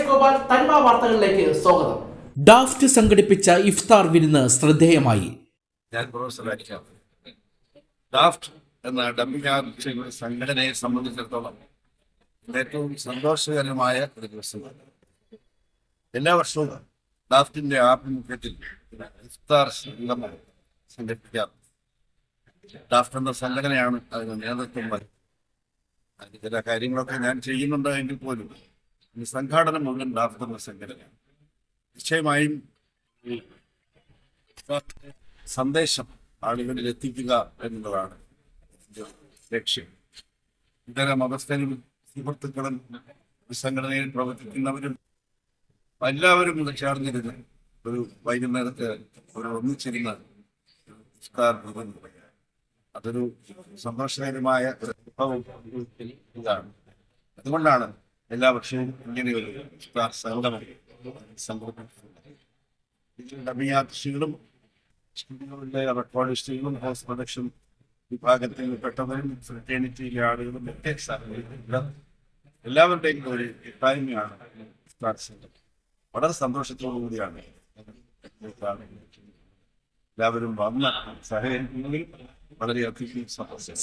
നമസ്കാരം തനിമ വാർത്തകളിലേക്ക് സ്വാഗതം. ഡാഫ്റ്റ് സംഘടിപ്പിച്ച ഇഫ്താർ വിരുന്ന് ശ്രദ്ധേയമായി. ഞാൻ പ്രൊഫസർ ഡാഫ്റ്റ് എന്ന ആർട്ടിസ്റ്റുകളുടെ സംഘടനയെ സംബന്ധിച്ചിടത്തോളം ഇത് ഏറ്റവും സന്തോഷകരമായ ഒരു ദിവസമാണ്. എല്ലാ വർഷവും ഡാഫ്റ്റിന്റെ ആഭിമുഖ്യത്തിൽ ഇഫ്താർ സംഗമം സംഘടിപ്പിക്കാറ് ഡാഫ്റ്റ് എന്ന സംഘടനയാണ് അതിന് നേതൃത്വം. അതിന് ചില കാര്യങ്ങളൊക്കെ ഞാൻ ചെയ്യുന്നുണ്ട് എങ്കിൽ പോലും സംഘാടനം മുഴുവൻ എന്ന സംഘടനയാണ്. നിശ്ചയമായും സന്ദേശം ആളുകളിൽ എത്തിക്കുക എന്നുള്ളതാണ് ലക്ഷ്യം. ഇതര മതസ്ഥരും സുഹൃത്തുക്കളും സംഘടനയിൽ പ്രവർത്തിക്കുന്നവരും എല്ലാവരും ഇത് ചേർന്നിരുന്ന് ഒരു വൈകുന്നേരത്തെ ഒരു ഒന്നിച്ചിരുന്ന്. അതൊരു സന്തോഷകരമായ ഇതാണ്. അതുകൊണ്ടാണ് എല്ലാ വർഷവും ഇങ്ങനെ ഒരു സംഭവം. സ്റ്റുഡിയോയിലെ റെക്കോർഡിസ്റ്റുകളും പോസ്റ്റ് പ്രൊഡക്ഷൻ വിഭാഗത്തിൽ പെട്ടവരും ഫ്രറ്റേണിറ്റിയിലെ ആളുകളും ഒക്കെ എല്ലാവരുടെയും ഒരു കൂട്ടായ്മയാണ് വളരെ സന്തോഷത്തോടു കൂടിയാണ്. എല്ലാവരും വന്ന് സഹകരിക്കുന്നതിൽ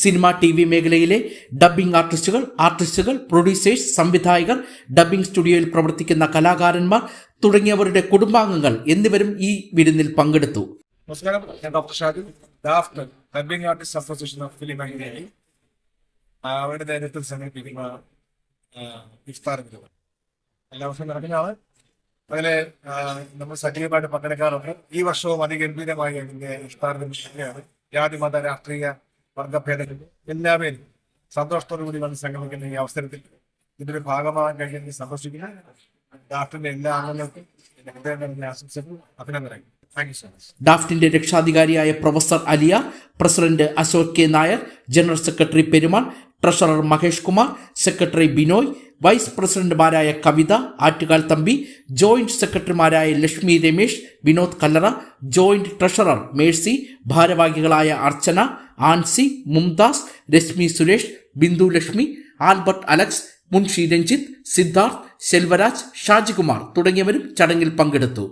സിനിമ ടി വി മേഖലയിലെ ഡബ്ബിംഗ് ആർട്ടിസ്റ്റുകൾ ആർട്ടിസ്റ്റുകൾ പ്രൊഡ്യൂസേഴ്സ് സംവിധായകർ ഡബ്ബിംഗ് സ്റ്റുഡിയോയിൽ പ്രവർത്തിക്കുന്ന കലാകാരന്മാർ തുടങ്ങിയവരുടെ കുടുംബാംഗങ്ങൾ എന്നിവരും ഈ വിരുന്നിൽ പങ്കെടുത്തു. നമസ്കാരം ഞാൻ doctor Shaju. ഡാഫ്റ്റർ dubbing artist association of film അംഗീകാരി അവരുടെ നേതൃത്വത്തിൽ സംഘടിപ്പിക്കുന്ന ഇഫ്താർ എല്ലാ വർഷവും നടക്കുന്നതാണ് അതിൽ നമ്മൾ സജീവമായിട്ട് പങ്കെടുക്കാറുണ്ട്. ഈ വർഷവും അതിഗംഭീരമായി അതിന്റെ ഇഷ്ടാർത്ഥം വിരുന്ന് ജാതി മത രാഷ്ട്രീയ വർഗഭേദങ്ങൾ എല്ലാവരും സന്തോഷത്തോടു കൂടി വന്ന് സംഗമിക്കുന്ന ഈ അവസരത്തിൽ ഇതിന്റെ ഭാഗമാകാൻ കഴിഞ്ഞതിൽ സന്തോഷിക്കുന്നു. ഡാഫ്റ്റിന്റെ എല്ലാ അംഗങ്ങൾക്കും ആശംസകൾ. അഭിനന്ദനങ്ങൾ. ഡാഫ്റ്റിന്റെ രക്ഷാധികാരിയായ professor Aliya president Ashok K Nair general secretary Perumal treasurer Mahesh Kumar secretary Binoy vice പ്രസിഡന്റുമാരായ കവിത ആറ്റുകാൽ തമ്പി ജോയിന്റ് സെക്രട്ടറിമാരായ Lakshmi Ramesh Vinod Kallara joint treasurer Mercy ഭാരവാഹികളായ അർച്ചന ആൻസി മുംതാസ് രശ്മി സുരേഷ് ബിന്ദു ലക്ഷ്മി ആൽബർട്ട് അലക്സ് മുൻഷി രഞ്ജിത്ത് സിദ്ധാർത്ഥ് ശെൽവരാജ് ഷാജികുമാർ തുടങ്ങിയവരും ചടങ്ങിൽ പങ്കെടുത്തു.